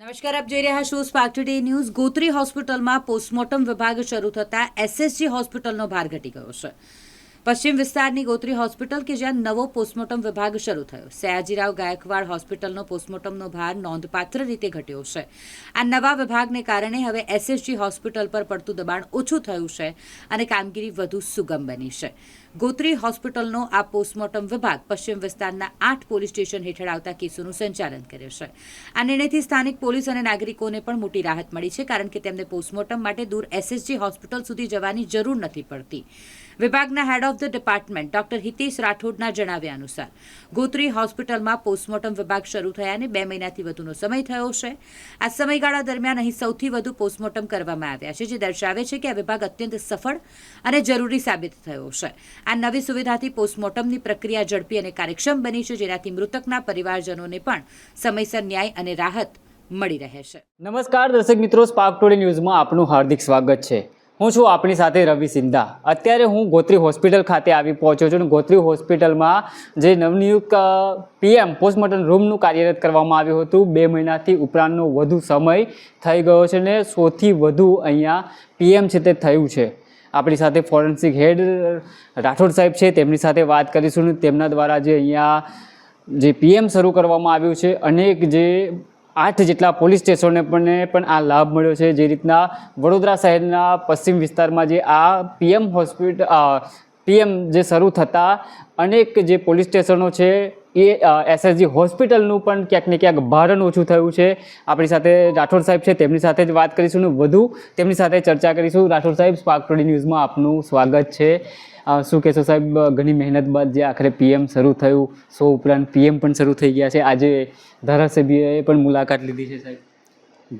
નમસ્કાર, આપ જોઈ રહ્યા છો સ્પાર્ક ટુડે ન્યૂઝ ગોત્રી હોસ્પિટલમાં પોસ્ટમોર્ટમ વિભાગ શરૂ થતાં એસએસજી હોસ્પિટલનો ભાર ઘટી ગયો છે. પશ્ચિમ વિસ્તારની ગોત્રી હોસ્પિટલ કે જ્યાં નવો પોસ્ટમોર્ટમ વિભાગ શરૂ થયો. સયાજીરાવ ગાયકવાડ હોસ્પિટલનો પોસ્ટમોર્ટમનો ભાર નોંધપાત્ર રીતે ઘટ્યો છે. આ નવા વિભાગને કારણે હવે એસએસજી હોસ્પિટલ પર પડતું દબાણ ઓછું થયું છે અને કામગીરી વધુ સુગમ બની છે. ગોત્રી હોસ્પિટલનો આ પોસ્ટમોર્ટમ વિભાગ પશ્ચિમ વિસ્તારના આઠ પોલીસ સ્ટેશન હેઠળ આવતા કેસોનું સંચાલન કરે છે. આ નિર્ણયથી સ્થાનિક પોલીસ અને નાગરિકોને પણ મોટી રાહત મળી છે, કારણ કે તેમને પોસ્ટમોર્ટમ માટે દૂર એસએસજી હોસ્પિટલ સુધી જવાની જરૂર નથી પડતી. વિભાગના head of the department doctor Hitesh રાઠોડના જણાવ્યા અનુસાર, ગોત્રી હોસ્પિટલમાં પોસ્ટમોર્ટમ વિભાગ શરૂ થયાને બે મહિનાથી વધુનો સમય થયો છે. આ સમયગાળા દરમિયાન અહીં સૌથી વધુ પોસ્ટમોર્ટમ કરવામાં આવ્યા છે, જે દર્શાવે છે કે આ વિભાગ અત્યંત સફળ અને જરૂરી સાબિત થયો છે. આ નવી સુવિધાથી પોસ્ટમોર્ટમની પ્રક્રિયા ઝડપી અને કાર્યક્ષમ બની છે, જેનાથી મૃતકના પરિવારજનોને પણ સમયસર ન્યાય અને રાહત મળી રહે છે. નમસ્કાર, દર્શક મિત્રો સ્પાર્ક ટુડે ન્યૂઝમાં આપનું હાર્દિક સ્વાગત છે. હું છું આપણી સાથે રવિ સિંધા. અત્યારે હું ગોત્રી હોસ્પિટલ ખાતે આવી પહોંચ્યો છું અને ગોત્રી હોસ્પિટલમાં જે નવનિયુક્ત પીએમ પોસ્ટમોર્ટમ રૂમનું કાર્યરત કરવામાં આવ્યું હતું, બે મહિનાથી ઉપરાંતનો વધુ સમય થઈ ગયો છે અને સૌથી વધુ અહીંયા પીએમ છે તે થયું છે. આપણી સાથે ફોરેન્સિક હેડ રાઠોડ સાહેબ છે, તેમની સાથે વાત કરીશું અને તેમના દ્વારા જે અહીંયા જે પીએમ શરૂ કરવામાં આવ્યું છે, અનેક જે આઠ જેટલા પોલીસ સ્ટેશનોને પણ આ લાભ મળ્યો છે. જે રીતના વડોદરા શહેરના પશ્ચિમ વિસ્તારમાં જે આ પીએમ હોસ્પિટલ પીએમ જે શરૂ થતાં અનેક જે પોલીસ સ્ટેશનો છે એ એસએસજી હોસ્પિટલનું પણ ક્યાંક ને ક્યાંક ભારણ ઓછું થયું છે. આપણી સાથે રાઠોડ સાહેબ છે, તેમની સાથે જ વાત કરીશું અને વધુ તેમની સાથે ચર્ચા કરીશું. રાઠોડ સાહેબ, સ્પાર્ક ટુડે ન્યૂઝમાં આપનું સ્વાગત છે. શું કહેશો સાહેબ, ઘણી મહેનત બાદ જે આખરે પીએમ શરૂ થયું, સો ઉપરાંત પીએમ પણ શરૂ થઈ ગયા છે. આજે ધારાસભ્યએ પણ મુલાકાત લીધી છે સાહેબ.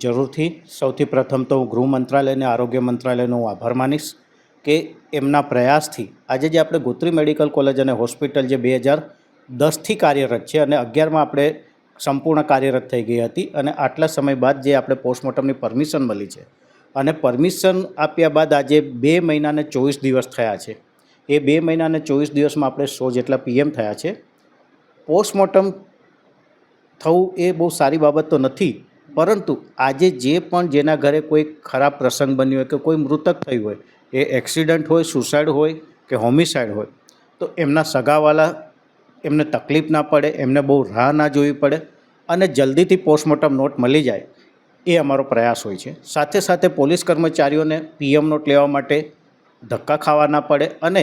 જરૂરથી. સૌથી પ્રથમ તો હું ગૃહ મંત્રાલય અને આરોગ્ય મંત્રાલયનો હું આભાર માનીશ કે એમના પ્રયાસથી આજે જે આપણે ગોત્રી મેડિકલ કોલેજ અને હોસ્પિટલ જે બે હજાર દસથી કાર્યરત છે અને અગિયારમાં આપણે સંપૂર્ણ કાર્યરત થઈ ગઈ હતી અને આટલા સમય બાદ જે આપણે પોસ્ટમોર્ટમની પરમિશન મળી છે. અને પરમિશન આપ્યા બાદ આજે બે મહિનાને ચોવીસ દિવસ થયા છે. એ બે મહિનાને ચોવીસ દિવસમાં આપણે સો જેટલા પીએમ થયા છે. પોસ્ટમોર્ટમ થવું એ બહુ સારી બાબત તો નથી, પરંતુ આજે જે પણ જેના ઘરે કોઈ ખરાબ પ્રસંગ બન્યો હોય કે કોઈ મૃતક થયું હોય, એ એક્સિડન્ટ હોય, સુસાઇડ હોય કે હોમિસાઇડ હોય, તો એમના સગાવાલા એમને તકલીફ ના પડે, એમને બહુ રાહ ના જોવી પડે અને જલ્દીથી પોસ્ટમોર્ટમ નોટ મળી જાય એ અમારો પ્રયાસ હોય છે. સાથે સાથે પોલીસ કર્મચારીઓને પીએમ નોટ લેવા માટે ધક્કા ખાવા ના પડે અને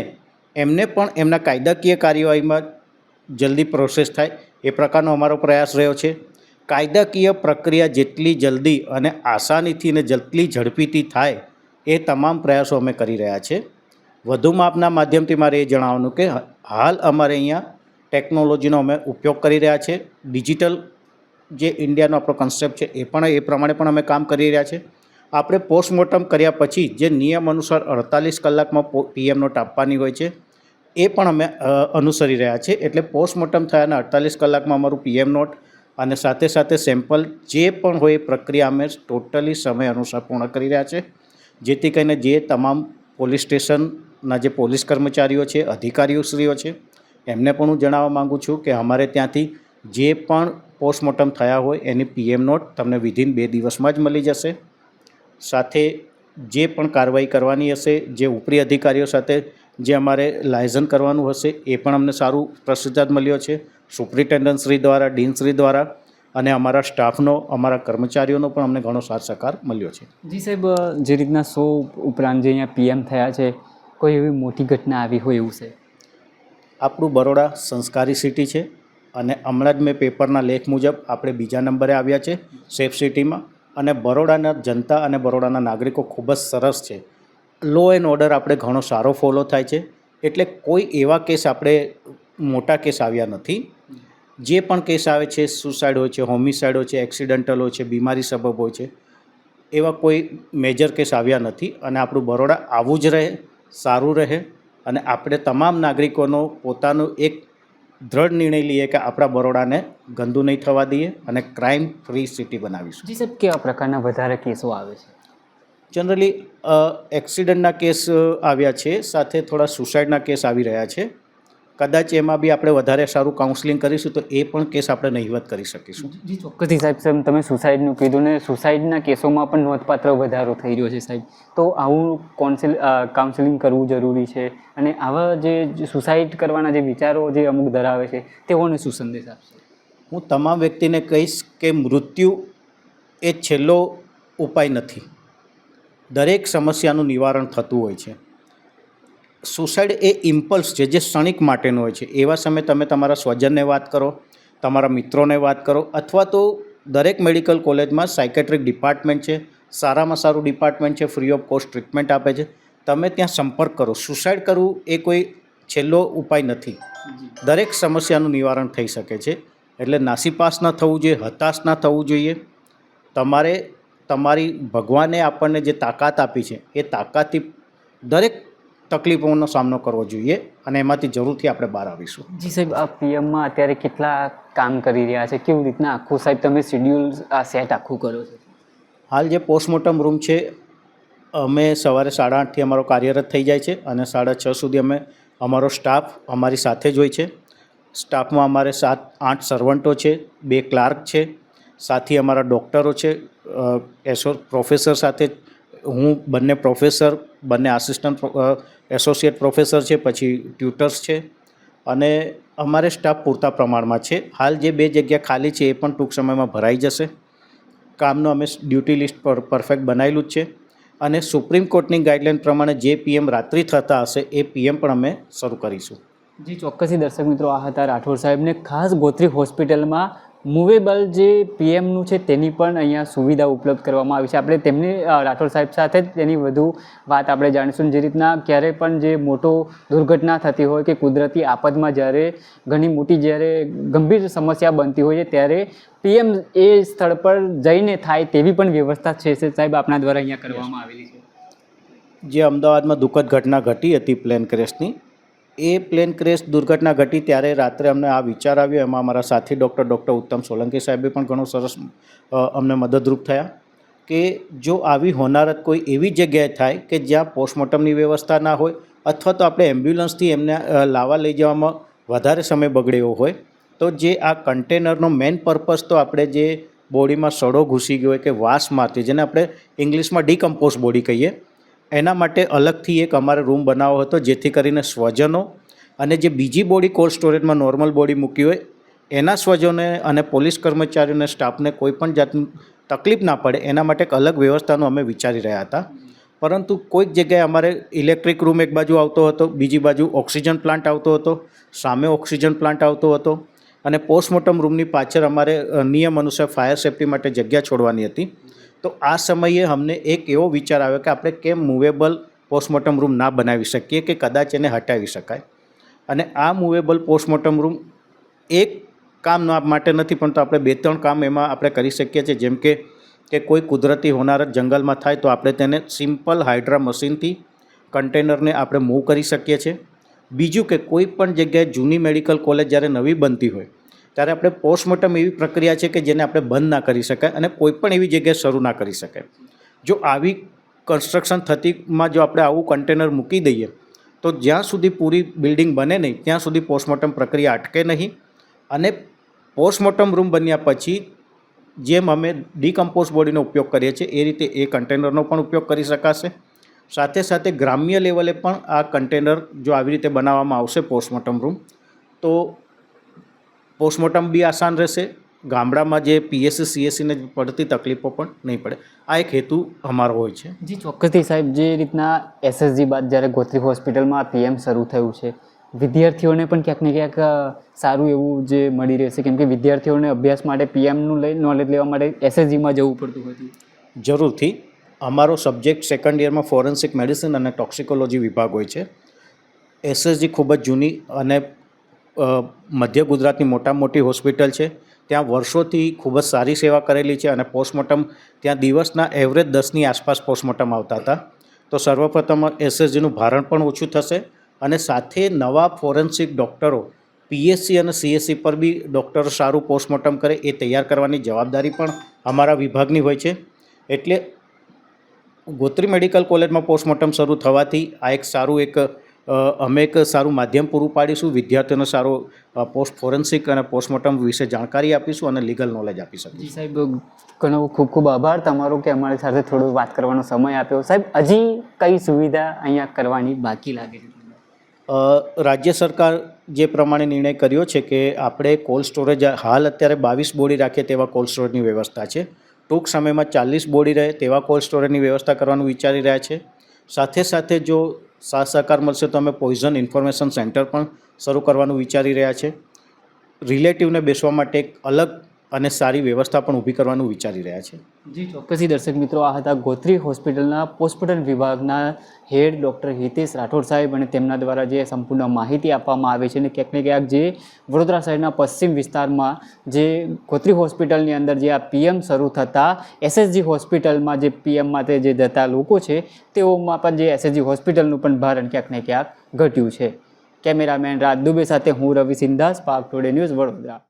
એમને પણ એમના કાયદાકીય કાર્યવાહીમાં જલ્દી પ્રોસેસ થાય એ પ્રકારનો અમારો પ્રયાસ રહ્યો છે. કાયદાકીય પ્રક્રિયા જેટલી જલ્દી અને આસાનીથી ને જેટલી ઝડપીથી થાય એ તમામ પ્રયાસો અમે કરી રહ્યા છે. વધુમાં આપના માધ્યમથી મારે એ જણાવવાનું કે હાલ અમારે અહીંયા ટેકનોલોજીનો અમે ઉપયોગ કરી રહ્યા છે. ડિજિટલ જે ઇન્ડિયાનો આપણો કન્સેપ્ટ છે એ પણ એ પ્રમાણે પણ અમે કામ કરી રહ્યા છે. આપણે પોસ્ટમોર્ટમ કર્યા પછી જે નિયમ અનુસાર અડતાલીસ કલાકમાં પીએમ નોટ આપવાની હોય છે, એ પણ અમે અનુસરી રહ્યા છે એટલે પોસ્ટમોર્ટમ થયાના અડતાલીસ કલાકમાં અમારું પીએમ નોટ અને સાથે સાથે સેમ્પલ જે પણ હોય એ પ્રક્રિયા અમે ટોટલી સમય અનુસાર પૂર્ણ કરી રહ્યા છે. જેથી કરીને જે તમામ પોલીસ સ્ટેશનના જે પોલીસ કર્મચારીઓ છે અધિકારીઓશ્રીઓ છે, એમને પણ હું જણાવવા માગું છું કે અમારે ત્યાંથી જે પણ પોસ્ટમોર્ટમ થયા હોય એની પીએમ નોટ તમને વિધિન બે દિવસમાં જ મળી જશે. સાથે જે પણ કાર્યવાહી કરવાની હશે જે ઉપરી અધિકારીઓ સાથે જે અમારે લાયઝન કરવાનું હશે એ પણ અમને સારું પ્રતિસાદ મળ્યો છે. સુપ્રિન્ટેન્ડન્ટશ્રી દ્વારા ડીન શ્રી દ્વારા અને અમારા સ્ટાફનો અમારા કર્મચારીઓનો પણ અમને ઘણો સાથ સહકાર મળ્યો છે. જી સાહેબ જે રીતના સો ઉપરાંત જે અહીંયા પીએમ થયા છે કોઈ એવી મોટી ઘટના આવી હોય એવું છે? આપણું બરોડા સંસ્કારી સિટી છે અને હમણાં જ મેં પેપરના લેખ મુજબ આપણે બીજા નંબરે આવ્યા છે સેફ સિટીમાં. અને બરોડાના જનતા અને બરોડાના નાગરિકો ખૂબ જ સરસ છે. લો એન્ડ ઓર્ડર આપણે ઘણો સારો ફોલો થાય છે. એટલે કોઈ એવા કેસ આપણે મોટા કેસ આવ્યા નથી. જે પણ કેસ આવે છે સુસાઇડ હોય છે હોમિસાઇડ હોય છે એક્સિડન્ટલ હોય છે, બીમારી સબબ હોય છે, એવા કોઈ મેજર કેસ આવ્યા નથી અને આપણું બરોડા આવું જ રહે, સારું રહે અને આપણે તમામ નાગરિકોનો પોતાનો એક દ્રઢ નિર્ણય લઈએ કે આપણા બરોડાને ગંદુ નહીં થવા દઈએ અને ક્રાઇમ ફ્રી સિટી બનાવીશું. જી સાહેબ કેવા પ્રકારના વધારે કેસો આવે છે? જનરલી એક્સિડન્ટના કેસ આવ્યા છે સાથે થોડા સુસાઇડના કેસ આવી રહ્યા છે. કદાચ એમાં બી આપણે વધારે સારું કાઉન્સિલિંગ કરીશું તો એ પણ કેસ આપણે નહીવત કરી શકીશું. જી ચોક્કસથી સાહેબ સાહેબ તમે સુસાઇડનું કીધું ને સુસાઇડના કેસોમાં પણ નોંધપાત્ર વધારો થઈ રહ્યો છે સાહેબ. તો આવું કાઉન્સિલ કાઉન્સેલિંગ કરવું જરૂરી છે અને આવા જે સુસાઇડ કરવાના જે વિચારો જે અમુક ધરાવે છે તેઓને શું સંદેશ આપશે? હું તમામ વ્યક્તિને કહીશ કે મૃત્યુ એ છેલ્લો ઉપાય નથી. દરેક સમસ્યાનું નિવારણ થતું હોય છે. સુસાઇડ એ ઇમ્પલ્સ છે જે ક્ષણિક માટેનો હોય છે. એવા સમયે તમે તમારા સ્વજનને વાત કરો, તમારા મિત્રોને વાત કરો અથવા તો દરેક મેડિકલ કોલેજમાં સાયકેટ્રિક ડિપાર્ટમેન્ટ છે, સારામાં સારું ડિપાર્ટમેન્ટ છે, ફ્રી ઓફ કોસ્ટ ટ્રીટમેન્ટ આપે છે. તમે ત્યાં સંપર્ક કરો. સુસાઇડ કરવું એ કોઈ છેલ્લો ઉપાય નથી. દરેક સમસ્યાનું નિવારણ થઈ શકે છે. એટલે નાસીપાસ ન થવું જોઈએ, હતાશ ન થવું જોઈએ. તમારે તમારી ભગવાને આપણને જે તાકાત આપી છે, એ તાકાતથી દરેક તકલીફોનો સામનો કરવો જોઈએ અને એમાંથી જરૂરથી આપણે બહાર આવીશું. જી સાહેબ આ પીએમમાં અત્યારે કેટલા કામ કરી રહ્યા છે? કેવી રીતના આખું સાહેબ તમે શેડ્યુલ આ સેટ આખું કરો છો? હાલ જે પોસ્ટમોર્ટમ રૂમ છે અમે સવારે સાડા આઠથી અમારો કાર્યરત થઈ જાય છે અને સાડા છ સુધી અમે અમારો સ્ટાફ અમારી સાથે જ હોય છે. સ્ટાફમાં અમારે સાત આઠ સર્વન્ટો છે બે ક્લાર્ક છે સાથી અમારા ડૉક્ટરો છે એસો પ્રોફેસર સાથે હું બંને પ્રોફેસર બંને આસિસ્ટન્ટ એસોસિએટ પ્રોફેસર છે, પછી ટ્યુટર્સ છે. અને અમારે સ્ટાફ પૂરતા પ્રમાણમાં છે. હાલ જે બે જગ્યા ખાલી છે, એ પણ ટૂંક સમયમાં ભરાઈ જશે. કામનું અમે ડ્યુટી લિસ્ટ પર પરફેક્ટ બનાવેલું જ છે. અને સુપ્રીમ કોર્ટની ગાઈડલાઇન પ્રમાણે જે પીએમ રાત્રિ થતા હશે, એ પીએમ પણ અમે શરૂ કરીશું. જી, ચોક્કસથી દર્શક મિત્રો, આ હતા રાઠોડ સાહેબને ખાસ ગોત્રી હોસ્પિટલમાં મૂવેબલ જે પીએમનું છે તેની પણ અહીંયા સુવિધા ઉપલબ્ધ કરવામાં આવી છે. આપણે તેમની રાઠોડ સાહેબ સાથે જ તેની વધુ વાત આપણે જાણીશું જે રીતના ક્યારે પણ જે મોટો દુર્ઘટના થતી હોય કે કુદરતી આફતમાં જ્યારે ઘણી મોટી જ્યારે ગંભીર સમસ્યા બનતી હોય છે, ત્યારે પીએમ એ સ્થળ પર જઈને થાય તેવી પણ વ્યવસ્થા છે સાહેબ આપણા દ્વારા અહીંયા કરવામાં આવેલી છે. જે અમદાવાદમાં દુઃખદ ઘટના ઘટી હતી પ્લેન ક્રેશની એ પ્લેન ક્રેશ દુર્ઘટના ઘટી ત્યારે રાત્રે અમને આ વિચાર આવ્યો. એમાં અમારા સાથી ડૉક્ટર ડૉક્ટર ઉત્તમ સોલંકી સાહેબે પણ ઘણો સરસ અમને મદદરૂપ થયા કે જો આવી હોનારત કોઈ એવી જગ્યાએ થાય કે જ્યાં પોસ્ટમોર્ટમની વ્યવસ્થા ના હોય અથવા તો આપણે એમ્બ્યુલન્સથી એમને લાવા લઈ જવામાં વધારે સમય બગડે એવો હોય, તો જે આ કન્ટેનરનો મેઇન પર્પઝ તો આપણે જે બોડીમાં સડો ઘૂસી ગયો હોય કે વાસ મારતી, જેને આપણે ઇંગ્લિશમાં ડીકમ્પોઝ બોડી કહીએ એના માટે અલગથી એક અમારે રૂમ બનાવો હતો, જેથી કરીને સ્વજનો અને જે બીજી બોડી કોલ્ડ સ્ટોરેજમાં નોર્મલ બોડી મૂકી હોય, એના સ્વજનોને અને પોલીસ કર્મચારીઓને, સ્ટાફને કોઈ પણ જાતની તકલીફ ના પડે, એના માટે એક અલગ વ્યવસ્થાનું અમે વિચારી રહ્યા હતા. પરંતુ કોઈક જગ્યાએ અમારે ઇલેક્ટ્રિક રૂમ એક બાજુ આવતો હતો, બીજી બાજુ ઓક્સિજન પ્લાન્ટ આવતો હતો, સામે ઓક્સિજન પ્લાન્ટ આવતો હતો અને પોસ્ટમોર્ટમ રૂમની પાછળ અમારે નિયમ અનુસાર ફાયર સેફટી માટે જગ્યા છોડવાની હતી. તો આ સમયે અમને એક એવો વિચાર આવ્યો કે આપણે કેમ મૂવેબલ પોસ્ટમોર્ટમ રૂમ ના બનાવી શકીએ કે કદાચ એને હટાવી શકાય. અને આ મૂવેબલ પોસ્ટમોર્ટમ રૂમ એક કામ માટે નથી, પણ તો આપણે બે ત્રણ કામ એમાં આપણે કરી શકીએ છીએ. જેમ કે કે કોઈ કુદરતી હોનારત જંગલમાં થાય તો આપણે તેને સિમ્પલ હાઇડ્રા મશીનથી કન્ટેનરને આપણે મૂવ કરી શકીએ છીએ. બીજું કે કોઈ પણ જગ્યાએ જૂની મેડિકલ કોલેજ જ્યારે નવી બનતી હોય ત્યારે આપણે પોસ્ટમોર્ટમ એવી પ્રક્રિયા છે કે જેને આપણે બંધ ના કરી શકાય અને કોઈ પણ એવી જગ્યાએ શરૂ ના કરી શકાય. જો આવી કન્સ્ટ્રક્શન થતીમાં જો આપણે આવું કન્ટેનર મૂકી દઈએ, તો જ્યાં સુધી પૂરી બિલ્ડિંગ બને નહીં, ત્યાં સુધી પોસ્ટમોર્ટમ પ્રક્રિયા અટકે નહીં અને પોસ્ટમોર્ટમ રૂમ બન્યા પછી જેમ અમે ડીકમ્પોઝ બોડીનો ઉપયોગ કરીએ છીએ, એ રીતે એ કન્ટેનરનો પણ ઉપયોગ કરી શકાશે. સાથે સાથે ગ્રામ્ય લેવલે પણ આ કન્ટેનર જો આવી રીતે બનાવવામાં આવશે પોસ્ટમોર્ટમ રૂમ, તો પોસ્ટમોર્ટમ બી આસાન રહેશે. ગામડામાં જે પીએસસી સીએસસીને પડતી તકલીફો પણ નહીં પડે. આ એક હેતુ અમારો હોય છે. જી ચોક્કસથી સાહેબ જે રીતના એસએસજી બાદ જ્યારે ગોત્રી હોસ્પિટલમાં પીએમ શરૂ થયું છે વિદ્યાર્થીઓને પણ ક્યાંક ને ક્યાંક સારું એવું જે મળી રહેશે કેમ કે વિદ્યાર્થીઓને અભ્યાસ માટે પીએમનું લઈ નોલેજ લેવા માટે એસએસજીમાં જવું પડતું હતું જરૂરથી. અમારો સબ્જેક્ટ સેકન્ડ યરમાં ફોરેન્સિક મેડિસિન અને ટોક્સિકોલોજી વિભાગ હોય છે. એસએસજી ખૂબ જ જૂની અને મધ્ય ગુજરાતની મોટામાં મોટી હોસ્પિટલ છે. ત્યાં વર્ષોથી ખૂબ જ સારી સેવા કરેલી છે અને પોસ્ટમોર્ટમ ત્યાં દિવસના એવરેજ દસની આસપાસ પોસ્ટમોર્ટમ આવતા હતા. તો સર્વપ્રથમ એસએસજીનું ભારણ પણ ઓછું થશે અને સાથે નવા ફોરેન્સિક ડૉક્ટરો, પીએસસી અને સીએસસી પર બી ડૉક્ટરો સારું પોસ્ટમોર્ટમ કરે એ તૈયાર કરવાની જવાબદારી પણ અમારા વિભાગની હોય છે. એટલે ગોત્રી મેડિકલ કોલેજમાં પોસ્ટમોર્ટમ શરૂ થવાથી આ એક સારું એક અમે એક સારું માધ્યમ પૂરું પાડીશું વિદ્યાર્થીઓને સારો પોસ્ટ ફોરેન્સિક અને પોસ્ટમોર્ટમ વિશે જાણકારી આપીશું અને લીગલ નોલેજ આપી શકીશું. સાહેબ ઘણો ખૂબ ખૂબ આભાર તમારો કે અમારી સાથે થોડો વાત કરવાનો સમય આપ્યો. સાહેબ હજી કઈ સુવિધા અહીંયા કરવાની બાકી લાગે છે? રાજ્ય સરકાર જે પ્રમાણે નિર્ણય કર્યો છે કે આપણે કોલ્ડ સ્ટોરેજ હાલ અત્યારે બાવીસ બોડી રાખીએ તેવા કોલ્ડ સ્ટોરેજની વ્યવસ્થા છે. ટૂંક સમયમાં ચાલીસ બોડી રહે તેવા કોલ્ડ સ્ટોરેજની વ્યવસ્થા કરવાનું વિચારી રહ્યા છે. સાથે સાથે જો સાથ સહકાર મળશે તો અમે પોઈઝન ઇન્ફોર્મેશન સેન્ટર પણ શરૂ કરવાનું વિચારી રહ્યા છે. રિલેટિવને બેસવા માટે એક અલગ અને સારી વ્યવસ્થા પણ ઊભી કરવાનું વિચારી રહ્યા છે. જી, ચોક્કસી દર્શક મિત્રો, આ હતા ગોત્રી હોસ્પિટલના પોસ્ટમોર્ટમ વિભાગના હેડ ડૉક્ટર હિતેશ રાઠોડ સાહેબ અને તેમના દ્વારા જે સંપૂર્ણ માહિતી આપવામાં આવે છે અને ક્યાંક ને ક્યાંક જે વડોદરા શહેરના પશ્ચિમ વિસ્તારમાં જે ગોત્રી હોસ્પિટલની અંદર જે આ પીએમ શરૂ થતાં એસએસજી હોસ્પિટલમાં જે પીએમ માટે જે જતા લોકો છે, તેઓમાં પણ જે એસએસજી હોસ્પિટલનું પણ ભારણ ક્યાંક ને ક્યાંક ઘટ્યું છે. કેમેરામેન રાજ દુબે સાથે હું રવિ સિંધાસ, પાક ટુડે ન્યૂઝ વડોદરા.